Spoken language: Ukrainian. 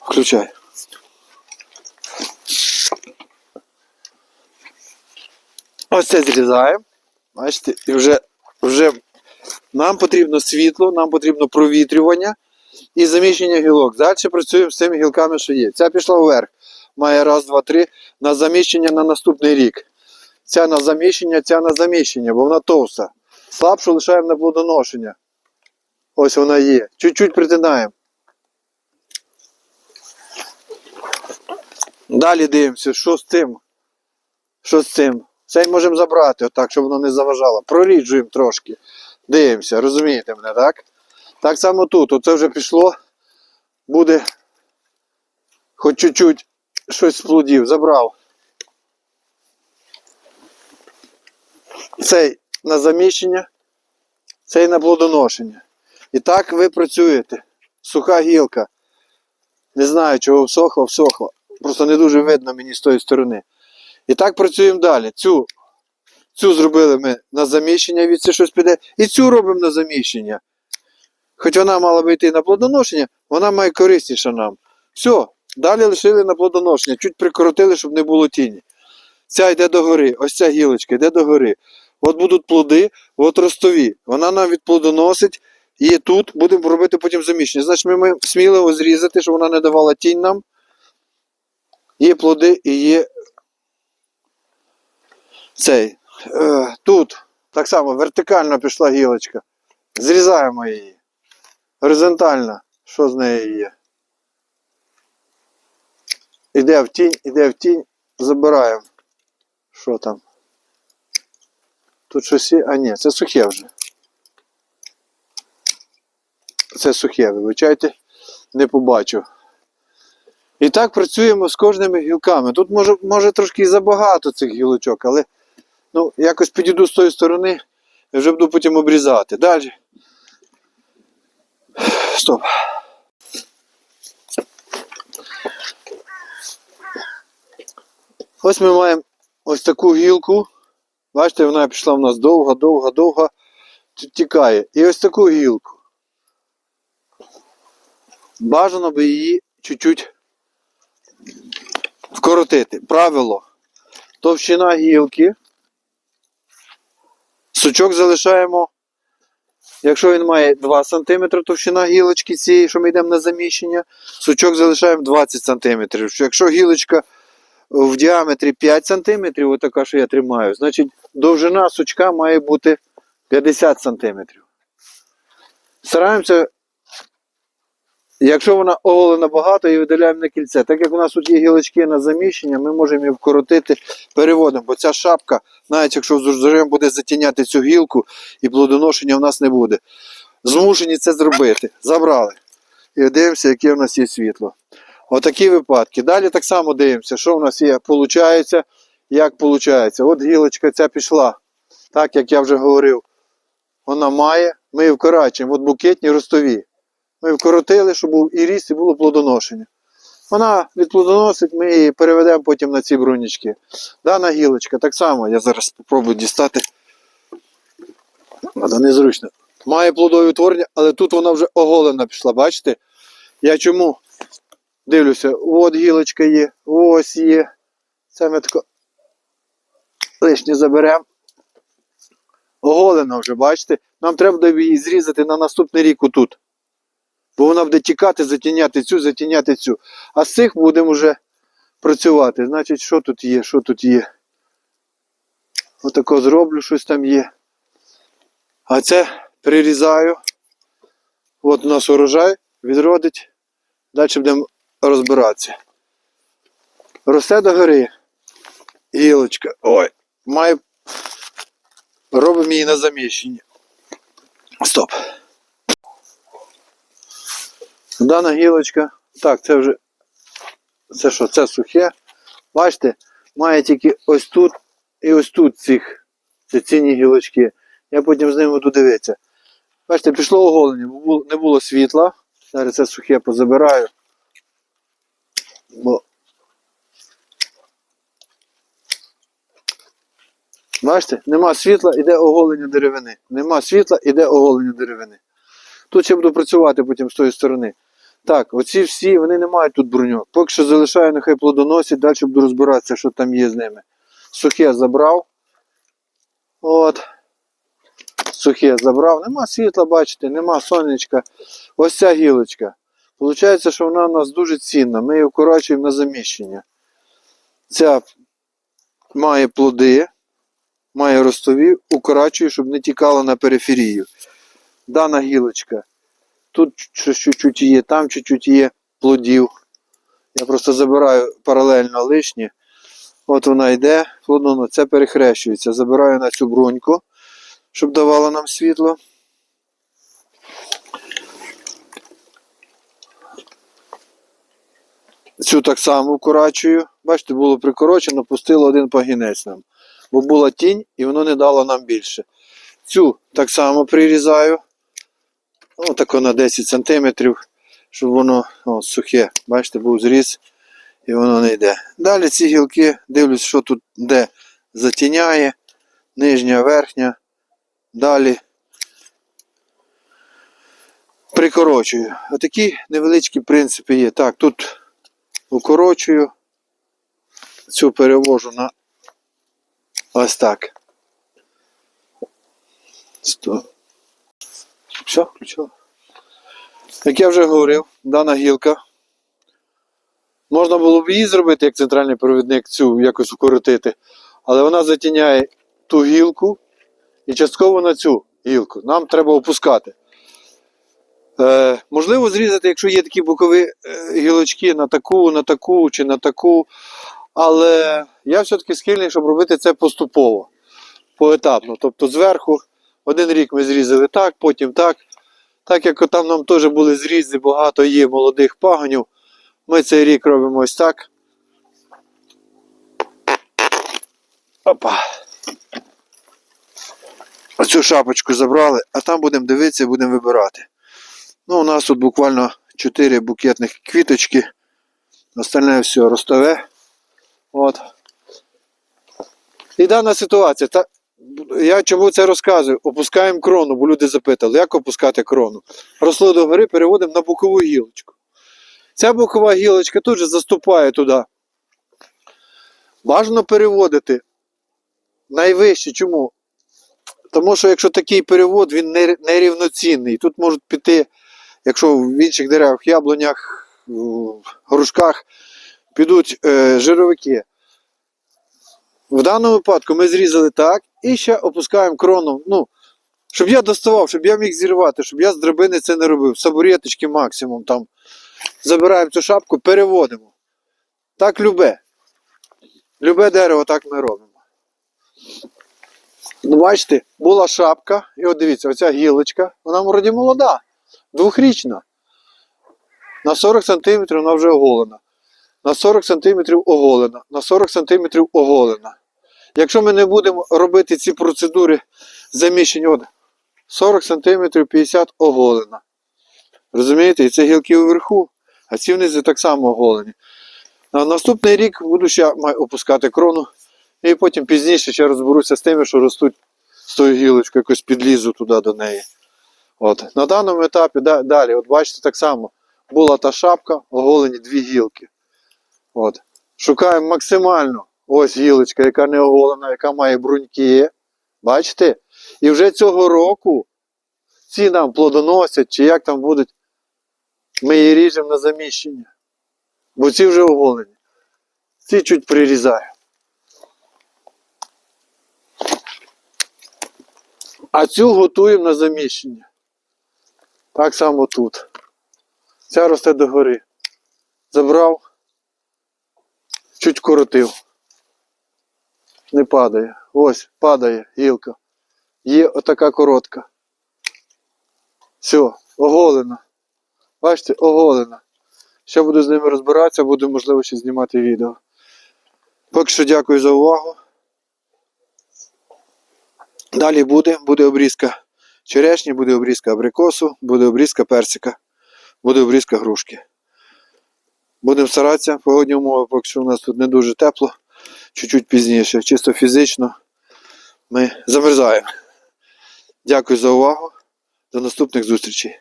Включай. Ось це зрізаємо. Бачите, і вже, вже нам потрібно світло, нам потрібно провітрювання і заміщення гілок. Далі працюємо з цими гілками, що є. Ця пішла вверх. Має раз, два, три на заміщення на наступний рік. Ця на заміщення, ця на заміщення, бо вона товста. Слабшу лишаємо на плодоношення. Ось вона є. Чуть-чуть притинаємо. Далі дивимося, що з цим. Що з цим? Цей можемо забрати, отак, щоб воно не заважало. Проріджуємо трошки. Дивимося, розумієте мене, так? Так само тут. Оце вже пішло. Буде хоч чуть-чуть щось з плодів. Забрав. Цей на заміщення, цей на плодоношення. І так ви працюєте. Суха гілка. Не знаю, чого всохла, всохла. Просто не дуже видно мені з тої сторони. І так працюємо далі. Цю, цю зробили ми на заміщення, від це щось піде. І цю робимо на заміщення. Хоч вона мала би йти на плодоношення, вона має корисніша нам. Все, далі лишили на плодоношення, чуть прикоротили, щоб не було тіні. Ця йде догори, ось ця гілочка йде догори. От будуть плоди, от ростові. Вона нам відплодоносить, і тут будемо робити потім заміщення. Значить, ми маємо сміливо зрізати, щоб вона не давала тінь нам. Є плоди і є цей. Е, тут так само вертикально пішла гілочка. Зрізаємо її. Горизонтально. Що з нею є? Іде в тінь, іде в тінь, забираємо. Що там? Тут щось є. А ні, це сухе вже. Це сухе, вибачайте, не побачив. І так працюємо з кожними гілками. Тут може, може трошки і забагато цих гілочок, але ну, якось підійду з тої сторони і вже буду потім обрізати. Далі. Стоп. Ось ми маємо ось таку гілку. Бачите, вона пішла в нас довго, довго, довго тікає. І ось таку гілку. Бажано би її чуть-чуть вкоротити. Правило. Товщина гілки. Сучок залишаємо. Якщо він має 2 см товщина гілочки цієї, що ми йдемо на заміщення, сучок залишаємо 20 см. Якщо гілочка в діаметрі 5 см, отака, що я тримаю, значить довжина сучка має бути 50 см. Стараємося, якщо вона оголена багато, її видаляємо на кільце. Так як у нас тут є гілочки на заміщення, ми можемо її вкоротити переводом, бо ця шапка, навіть якщо зажим буде затіняти цю гілку і плодоношення в нас не буде. Змушені це зробити. Забрали. І дивимося, яке в нас є світло. Отакі випадки. Далі так само дивимося, що в нас є, получається, як виходить. От гілочка ця пішла. Так як я вже говорив, вона має, ми її вкорачуємо. От букетні ростові. Ми вкоротили, щоб був і ріст, і було плодоношення. Вона відплодоносить, ми її переведемо потім на ці брунічки. Дана гілочка, так само, я зараз спробую дістати. Це незручно. Має плодові утворення, але тут вона вже оголена пішла, бачите? Я чому дивлюся, от гілочка є, ось є. Це ми тако лишнє заберемо. Оголена вже, бачите? Нам треба її зрізати на наступний рік отут. Бо вона буде тікати, затіняти цю, затіняти цю. А з цих будемо вже працювати. Значить, що тут є, що тут є. Отако зроблю, щось там є. А це прирізаю. От у нас урожай відродить. Далі будемо розбиратися. Росте до гори. Гілочка. Ой, має. Робимо її на заміщення. Стоп. Дана гілочка. Так, це вже. Це що? Це сухе. Бачите, має тільки ось тут і ось тут цих ці цінні гілочки. Я потім з ними буду дивитися. Бачите, пішло оголення, не було світла. Зараз це сухе позабираю. Бо... Бачите, нема світла, іде оголення деревини. Нема світла, іде оголення деревини. Тут ще буду працювати потім з тої сторони. Так, оці всі, вони не мають тут бруньок. Поки що залишаю, нехай плодоносять, далі буду розбиратися, що там є з ними. Сухе забрав. От. Сухе забрав. Нема світла, бачите, нема сонечка. Ось ця гілочка. Получається, що вона у нас дуже цінна. Ми її вкорочуємо на заміщення. Ця має плоди, має ростові, укорачую, щоб не тікала на периферію. Дана гілочка. Тут щось чуть-чуть є, там чуть-чуть є плодів. Я просто забираю паралельно лишнє. От вона йде, плодоно, це перехрещується. Забираю на цю бруньку, щоб давала нам світло. Цю так само вкорачую. Бачите, було прикорочено, пустило один пагінець нам. Бо була тінь і воно не дало нам більше. Цю так само прирізаю. Ну, тако на 10 см, щоб воно о, сухе. Бачите, був зріз і воно не йде. Далі ці гілки, дивлюсь, що тут де затіняє, нижня, верхня. Далі прикорочую. Отакі невеличкі принципи є. Так, тут укорочую, цю перевожу на ось так. Сто. Все, включила. Як я вже говорив, дана гілка. Можна було б її зробити як центральний провідник, цю якось укоротити, але вона затіняє ту гілку і частково на цю гілку. Нам треба опускати. Е, можливо, зрізати, якщо є такі бокові е, гілочки на таку, на таку чи на таку. Але я все-таки схильний, щоб робити це поступово, поетапно. Тобто зверху один рік ми зрізали так, потім так. Так як там нам теж були зрізи, багато є молодих пагонів, ми цей рік робимо ось так. Опа. Оцю шапочку забрали, а там будемо дивитися, будемо вибирати. Ну, у нас тут буквально 4 букетних квіточки. Остальне все ростове. От. І дана ситуація. Я чому це розказую? Опускаємо крону, бо люди запитали, як опускати крону. Росло до гори переводимо на бокову гілочку. Ця бокова гілочка тут же заступає туди. Бажано переводити найвище. Чому? Тому що якщо такий перевод, він нерівноцінний. Тут можуть піти, якщо в інших деревах, яблунях, грушках підуть е, жировики. В даному випадку ми зрізали так і ще опускаємо крону. Ну, щоб я доставав, щоб я міг зірвати, щоб я з драбини це не робив. Сабурєточки максимум там. Забираємо цю шапку, переводимо. Так любе. Любе дерево так ми робимо. Ну, бачите, була шапка, і от дивіться, оця гілочка, вона вроді молода, двохрічна. На 40 см вона вже оголена. На 40 см оголена. На 40 см оголена. Якщо ми не будемо робити ці процедури заміщення, от 40 см 50 оголена. Розумієте? І це гілки вверху, а ці внизу так само оголені. На наступний рік буду ще опускати крону. І потім пізніше ще розберуся з тими, що ростуть з тою гілочкою, якось підлізу туди до неї. От. На даному етапі да- далі, от бачите, так само була та шапка, оголені дві гілки. От. Шукаємо максимально ось гілочка, яка не оголена, яка має бруньки. Бачите? І вже цього року ці нам плодоносять, чи як там будуть, ми її ріжемо на заміщення. Бо ці вже оголені. Ці чуть прирізаю. А цю готуємо на заміщення. Так само тут. Ця росте догори. Забрав, чуть коротив. Не падає. Ось, падає гілка. Є отака коротка. Все, оголена. Бачите, оголена. Ще буду з ними розбиратися, буду, можливо, ще знімати відео. Поки що дякую за увагу. Далі буде, буде обрізка черешні, буде обрізка абрикосу, буде обрізка персика, буде обрізка грушки. Будемо старатися, погодні умови, поки що у нас тут не дуже тепло, чуть-чуть пізніше, чисто фізично ми замерзаємо. Дякую за увагу. До наступних зустрічей.